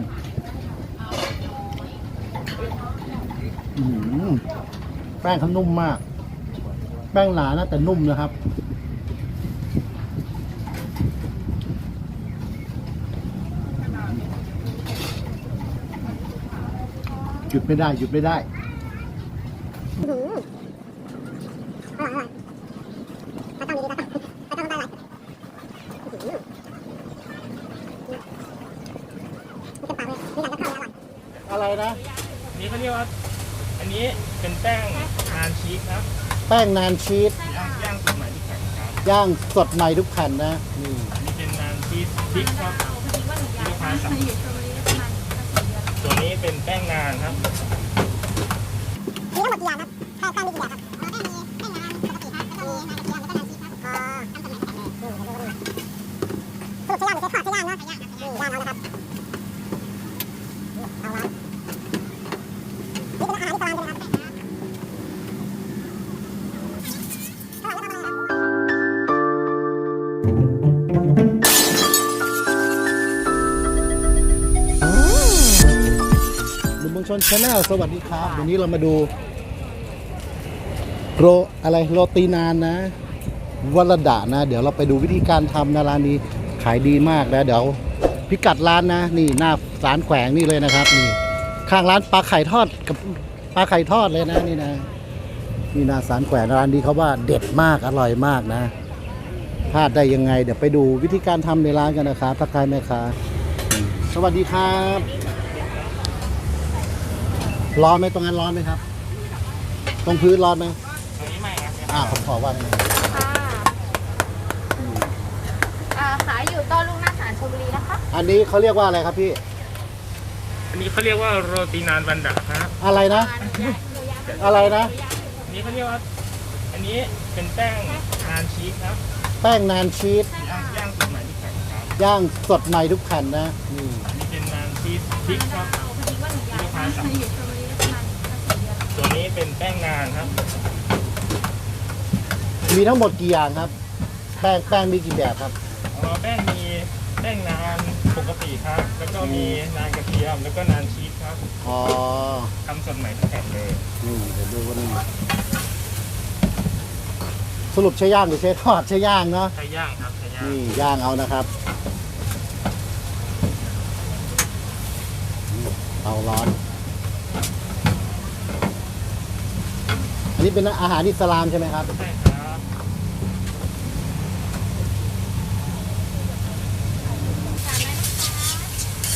มอืมแป้งเขานุ่มมาก แป้งหนานะแต่นุ่มนะครับ หยุดไม่ได้ หยุดไม่ได้ อะไรนะอันนี้เขาเรียกว่า อันนี้เป็นแป้งทานชีสครับแป้งนานชีสย่างย่างสมัยที่แข็งครับย่างสดใหม่ทุกแผ่นนะนี่อันนี้เป็นนานชีสพริกครับที่ลูกค้าสั่งตัวนี้เป็นแป้งนานครับมีทั้งหมดกี่อย่างครับแป้งแป้งมีกี่แบบครับแป้งมีแป้งนานปกติครับแล้วก็มีนานกระเทียมแล้วก็นานชีสครับอ๋อทำสมัยแต่เลยนี่เดี๋ยวดูว่านี่สรุปใช้ย่างหรือใช้ทอดใช้ย่างเนาะใช้ย่างครับย่างเอานะครับ ชนชาแนลสวัสดีครับ วันนี้เรามาดูโรอะไรโรตีนานนะวรดานะ เดี๋ยวเราไปดูวิธีการทำนะร้านนี้ขายดีมากนะเดี๋ยวพิกัดร้านนะ นี่หน้าสารแขวงนี่เลยนะครับนี่ข้างร้านปลาไข่ทอดกับปลาไข่ทอดเลยนะนี่นะนี่หนาสารแขวงร้านนี้เขาว่าเด็ดมากอร่อยมากนะพลาดได้ยังไง เดี๋ยวไปดูวิธีการทำในร้านกันนะครับทักทายแม่ค้าสวัสดีครับ ร้อนไหมตรงนั้นร้อนไหมครับ ตรงพื้นร้อนไหมตัวนี้ไม่ครับอ่าผมขอว่าค่ะอ่าขายอยู่ต้นลูกหน้าสารชลบุรีนะคะ อันนี้เขาเรียกว่าอะไรครับพี่ อันนี้เขาเรียกว่าโรตีนานบันดาครับอะไรนะ อะไรนะ อันนี้เขาเรียกว่า อันนี้เป็นแป้งทานชีสครับแป้งนานชีสย่างย่างสมัยที่แข็งครับย่างสดใหม่ทุกแผ่นนะนี่อันนี้เป็นนานชีสพริกครับที่ลูกค้าสั่งตัว นี้เป็นแป้งนานครับ มีทั้งหมดกี่อย่างครับ แป้งแป้งมีกี่แบบครับอ๋อแป้งมีแป้งนานปกติครับ แล้วก็มีนานกระเทียม แล้วก็นานชีสครับอ๋อทำสดใหม่ทั้งแผ่นเลย นี่เดี๋ยวดูว่านี่สรุปใช้ย่างหรือใช้ทอดใช้ย่างเนาะ ใช้ย่างครับใช้ย่าง นี่ย่างเอานะครับเตาร้อน นนี้เป็นอาหารอิสลามใช่ไหมครับ ใช่ครับ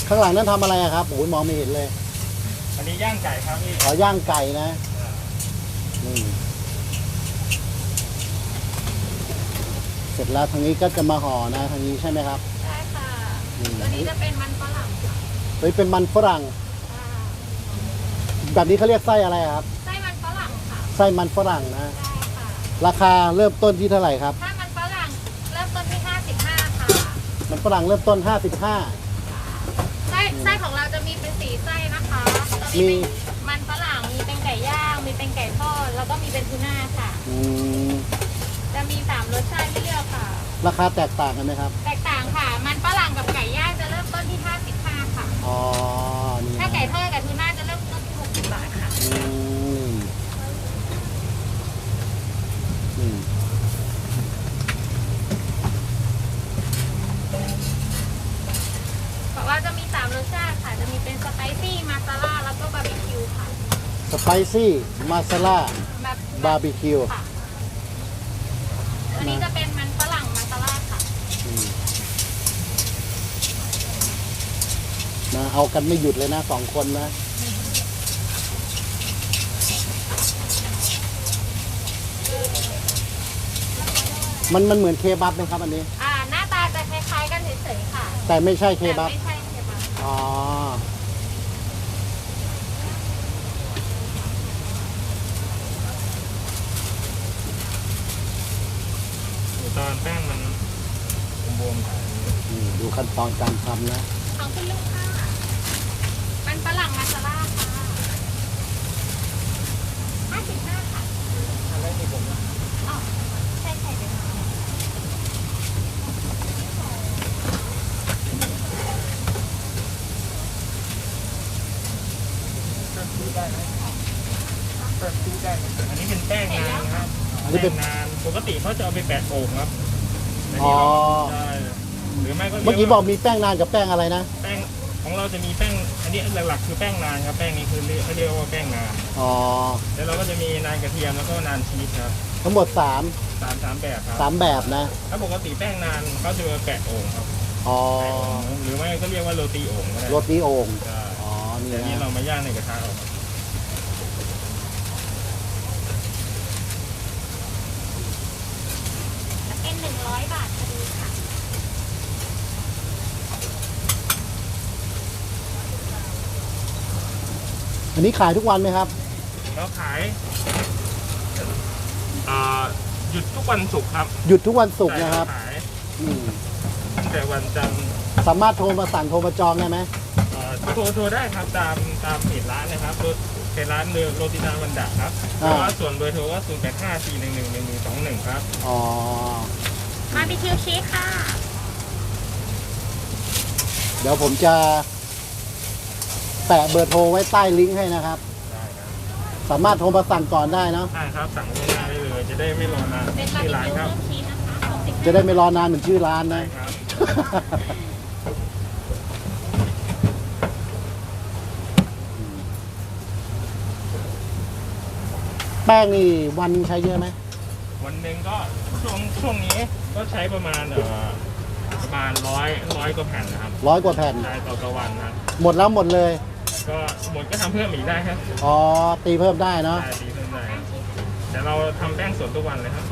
ข้างหลังนั้นทำอะไรอะครับโอ้ยมองไม่เห็นเลย อันนี้ย่างไก่ครับพี่ ขอย่างไก่นะนี่เสร็จแล้วทางนี้ก็จะมาห่อนะทางนี้ใช่ไหมครับใช่ค่ะนี่ตัวนี้จะเป็นมันฝรั่งค่ะเฮ้ยเป็นมันฝรั่งอ่าแบบนี้เขาเรียกไส้อะไรอะครับ ไส้มันฝรั่งค่ะไส้มันฝรั่งนะใช่ค่ะราคาเริ่มต้นที่เท่าไหร่ครับ ถ้ามันฝรั่งเริ่มต้นที่ 55 ค่ะ มันฝรั่งเริ่มต้น 55 ไส้ไส้ของเราจะมีเป็นสีไส้นะคะตัวมีนี้เป็นมันฝรั่ง มีเป็นไก่ย่าง มีเป็นไก่ทอด แล้วก็มีเป็นทูน่าค่ะ อืมจะมีสามรสชาติให้เลือกค่ะ ราคาแตกต่างกันไหมครับ แตกต่างค่ะ มันฝรั่งกับไก่ย่างจะเริ่มต้นที่ 55 ค่ะ อ๋อ นี่ ถ้า นะ ไก่ทอดกับทูน่าจะเริ่มต้นที่ 60 บาทค่ะ อืมอืม เพราะว่าจะมีสามรสชาติค่ะ จะมีเป็นสไปซี่ มาซาล่า แล้วก็บาร์บีคิวค่ะ ส ไปซี่มาซาล่าแบบบาร์บีคิวค่ะตัวนี้จะเป็นมันฝรั่งมาซาล่าค่ะอืมนะเอากันไม่หยุดเลยนะสองคนนะ มันมันเหมือนเคบับไหมครับอันนี้ อ่า หน้าตาจะคล้ายๆกันเฉยๆค่ะแต่ไม่ใช่เคแต่บับ ไม่ใช่เคบับ อ๋อ ตอนแป้งมันบวมๆครับอืมดูขั้นตอนการทำนะของคุณลูกค่ะมันฝรั่งมาซาล่าค่ะ55ค่ะทำได้ที่ผมนะอ๋อใช่ใช่เดี๋ยวนะนซื้อได้ไหมเปิดซื้อได้ไหมอันนี้เป็นแป้งนานครับอันนี้เป็นแป้งนาน ปกติเขาจะเอาไปแปะโอ่งครับแต่อ๋นี่อเราใช่หรือไม่ก็รียเมื่อกี้บอกมีแป้งนานกับแป้งอะไรนะ แป้งของเราจะมีแป้ง อันนี้หลักๆคือแป้งนานครับ แป้งนี้คือเรียกเขาเรียกว่าแป้งนาน อ๋อ แล้วเราก็จะมีนานกระเทียมแล้วก็นานชีสครับทั้งหมดสามสามสามแบบครับ สามแบบนะ ถ้าปกติแป้งนานเขาจะมาแปะโอ่งครับอ๋อ แปะโอ่งหรือไม่ก็เรียกว่าโรตีโอ่งก็ได้โรตีโอ่ง ใช่อ๋อ นี่แต่นี่นะเรามาย่างในกระทะเอาครับ เป็น หนึ่งร้อยบาทพอดีค่ะ อันนี้ขายทุกวันไหมครับ เราขายอ่าหยุดทุกวันศุกร์ครับหยุดทุกวันศุกร์นะครับใช่ขายอืมตั้งแต่วันจันทร์สามารถโทรมาสั่งโทรมาจองได้ไหมเอ่อโทรโทรได้ครับตามตามเพจร้านนะครับโรเพจร้านเรือโรตินาวันดะครับเพราะว่าส่วนเบอร์โทรว่า0 8 5 4 1 1 1 1 2 1ครับ อ๋อ บาร์บีคิวชีสค่ะ เดี๋ยวผมจะแปะเบอร์โทรไว้ใต้ลิงก์ให้นะครับ ได้ครับสามารถโทรมาสั่งก่อนได้เนาะใช่ครับสั่งล่วงหน้าได้เลยจะได้ไม่รอนานเป็นบาร์ที่บีร้านคิวครับเพิ่มชีสนะคะหกสิบจะได้ไม่รอนานเหมือนชื่อร้านใช่นะ ครับ แป้งนี่วันใช้เยอะไหม วันหนึ่งก็ช่วงช่วงนี้ก็ใช้ประมาณเอ่อประมาณร้อยร้อยกว่าแผ่นนะครับร้อยกว่าแผ่นใช่ต่อต่อวันนะครับ หมดแล้วหมดเลย ก็หมดก็ทำเพิ่มอีกได้ครับอ๋อ ตีเพิ่มได้เนาะ ได้ตีเพิ่มได้ครับแต่เราทำแป้งสดทุกวันเลยครับ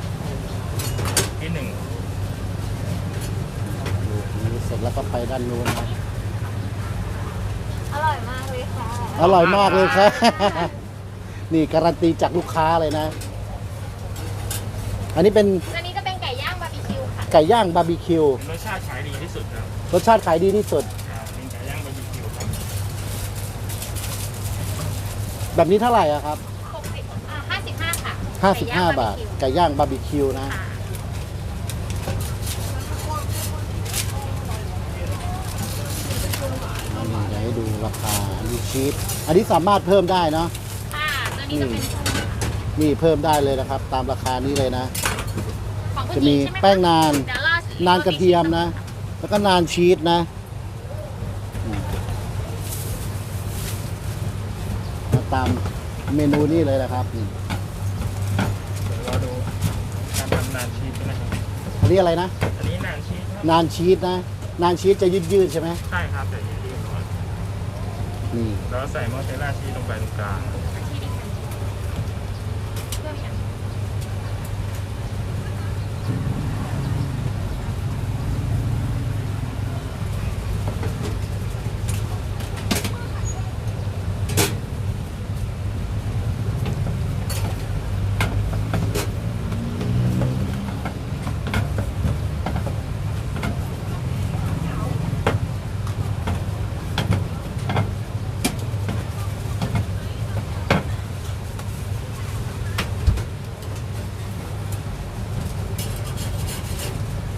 ที่หนึ่งนี่เสร็จแล้วก็ไปด้านนู้นนะอร่อยมากเลยค่ะ อร่อยมากเลยครับ นี่การันตีจากลูกค้าเลยนะ อันนี้เป็นตัวนี้จะเป็นไก่ย่างบาร์บีคิวค่ะ ไก่ย่างบาร์บีคิว รสชาติขายดีที่สุดครับรสชาติขายดีที่สุดอ่าเป็นไก่ย่างบาร์บีคิวครับแบบนี้เท่าไหร่อะครับหกสิบอ่าห้าสิบห้าค่ะไก่ย่ง55 บาทร์บีคิวไก่ย่างบาร์บีคิวนะ ค่ะนี่เดี๋ยวให้ดูราคาอันนี้ชีสอันนี้สามารถเพิ่มได้เนาะ ค่ะตัวนี้จะเป็น นี่เพิ่มได้เลยนะครับ ตามราคานี้เลยนะ ของผู้จะหญิมีงใช่ไหมคะแป้งนานเดี๋ยวรอนานกระเทียมนะ แล้วก็นานชีสนะอืมมาตามเมนูนี้เลยนะครับนี่เดี๋ยวเราดูการทำนานชีสนะครับ อันนี้อะไรนะ อันนี้นานชีสครับนานชีสนะ นานชีสจะยืดยืดๆใช่ไหมใช่ครับแต่อย่าลืมว่านี่เราใส่มอสซาเรลล่าชีสลงไปตรงกลาง เพิ่มอย่าง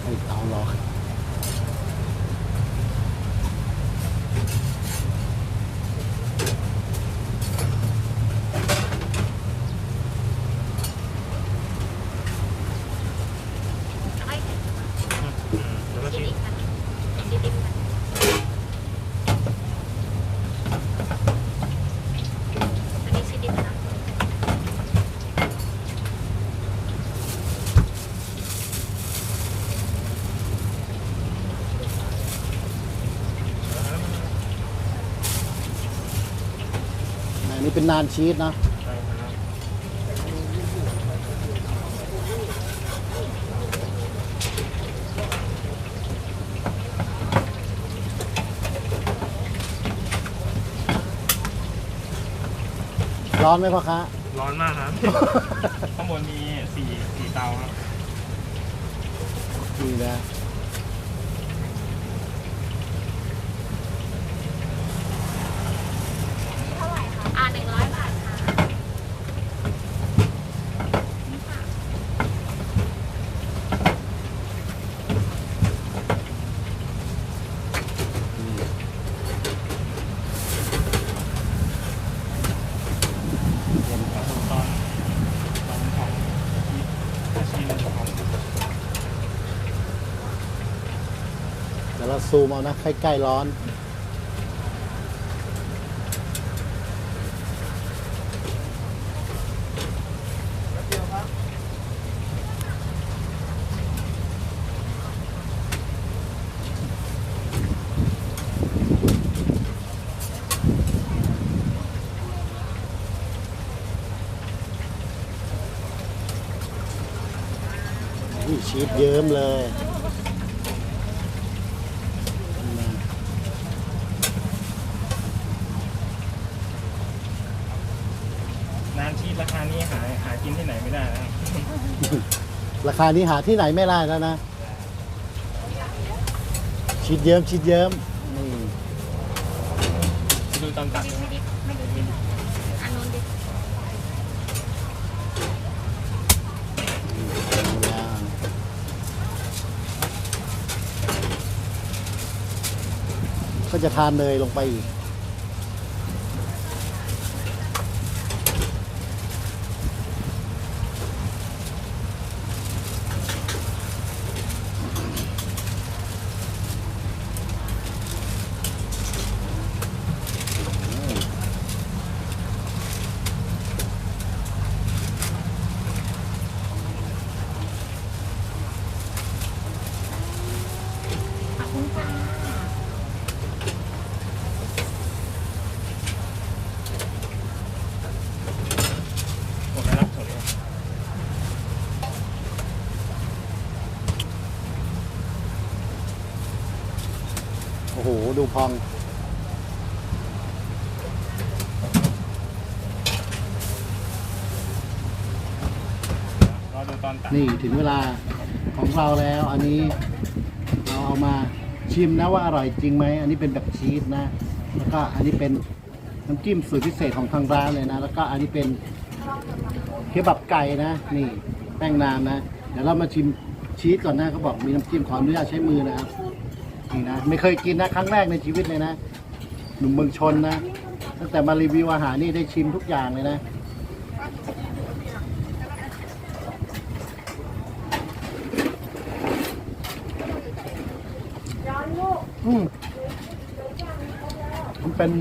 ให้เตาร้อน ไอ้ แล้วก็ ชี ชี ส ส อีกค่ะชีสอีกค่ะอันนี้ชีสอีกค่ะ อันนี้ เป็นนานชีสเนาะใช่ครับร้อนไหมพ่อค้าร้อนมากครับ ข้างบนมีสี่สี่เตาครับนี่นะ เท่าไหร่คะอ่าหนึ่งร้อยบาทค่ะนี่ค่ะ นี่ ซูม เอานะใกล้ๆร้อนนี่ชีสเยิ้มเลย นานชีสราคานี้หาหา กินที่ไหนไม่ได้นะราคานี้หาที่ไหนไม่ได้แล้วนะชีสเยิ้มชีสเยิ้มนี่ดูตอนตัดไม่ดิไม่ดิไม่ดิอันนู้นดิก็จะทานเนยลงไปอีก ขอบคุณค่ะ ผมไม่รับผลเลย โอ้โห ดูพอง รอดูตอนตัดนี่ถึงเวลาของเราแล้ว อันนี้เราเอามาชิมนะว่าอร่อยจริงไหม อันนี้เป็นแบบชีสนะ แล้วก็อันนี้เป็นน้ำจิ้มสูตรพิเศษของทางร้านเลยนะ แล้วก็อันนี้เป็นเคบับไก่นะ นี่แป้งนานนะ เดี๋ยวเรามาชิมชีสก่อนนะเขาบอกมีน้ำจิ้มขออนุญาตใช้มือนะครับ นี่นะไม่เคยกินนะครั้งแรกในชีวิตเลยนะหนุ่มเมืองชนนะตั้งแต่มารีวิวอาหารนี่ได้ชิมทุกอย่างเลยนะอืมมันเป็น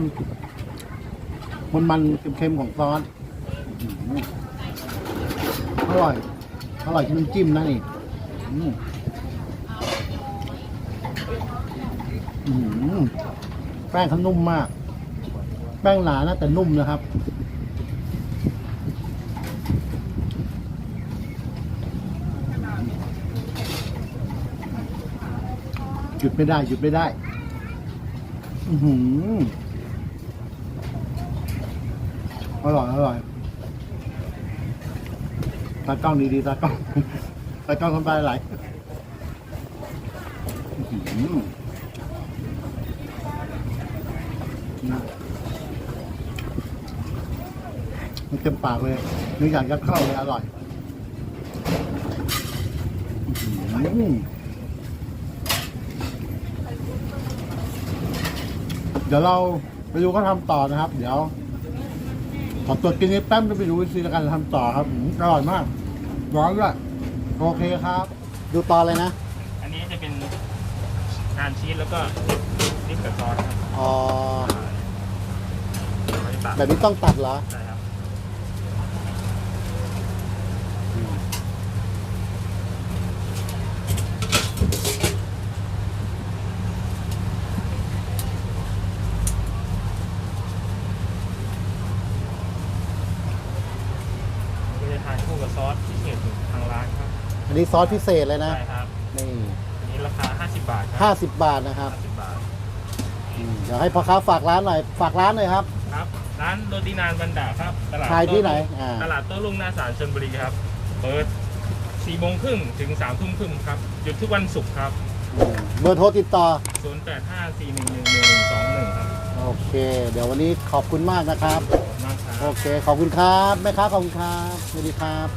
มันมันๆเค็มๆของซอสอื้อหืออร่อย อร่อยที่น้ำจิ้มนะนี่อืม แป้งเขานุ่มมาก แป้งหนานะแต่นุ่มนะครับ หยุดไม่ได้ หยุดไม่ได้ อือหืออร่อยอร่อยตากล้องดีๆตากล้องตากล้องทำลายไหลอื้อหือ มันเต็มปากเลยนึกอยากจะเข้าเลยอร่อยอื้อหือเดี๋ยวเราไปดูเขาทำต่อนะครับ เดี๋ยวขอตัวกินนิดแป๊บจะไปดูวิธีการทำต่อครับอืมอร่อยมาก ร้อนด้วยโอเคครับ ดูต่อเลยนะ อันนี้จะเป็นทานชีสแล้วก็ดิปกับซอสครับอ๋อเขาจะ ตัดแบบนี้ต้องตัดเหรอใช่ครับก็จะทานคู่กับซอสพิเศษของทางร้านครับอันนี้ซอสพิเศษเลยนะ ใช่ครับนี่อันนี้ราคา 50 บาทคห้ารัสิบบาทนะครับ50 บาท อืมเดี๋ยวให้พ่อค้าฝากร้านหน่อย ฝากร้านหน่อยครับ ครับ ร้านโรตีนานบันดาครับตลาดขายที่ไหนโต้รุ่งอ่า ตลาดโต้รุ่งหน้าศาลชลบุรีครับ เปิด4โมงครึ่งถึง3ทุ่มครึ่งครับหยุดทุกวันศุกร์ครับอืมเบอร์โทรติดต่อ0854111121ครับโอเค เดี๋ยววันนี้ขอบคุณมากนะครับ ขอบคุณมากครับ โอเค ขอบคุณครับ แม่ค้าขอบคุณครับสวัสดีครับ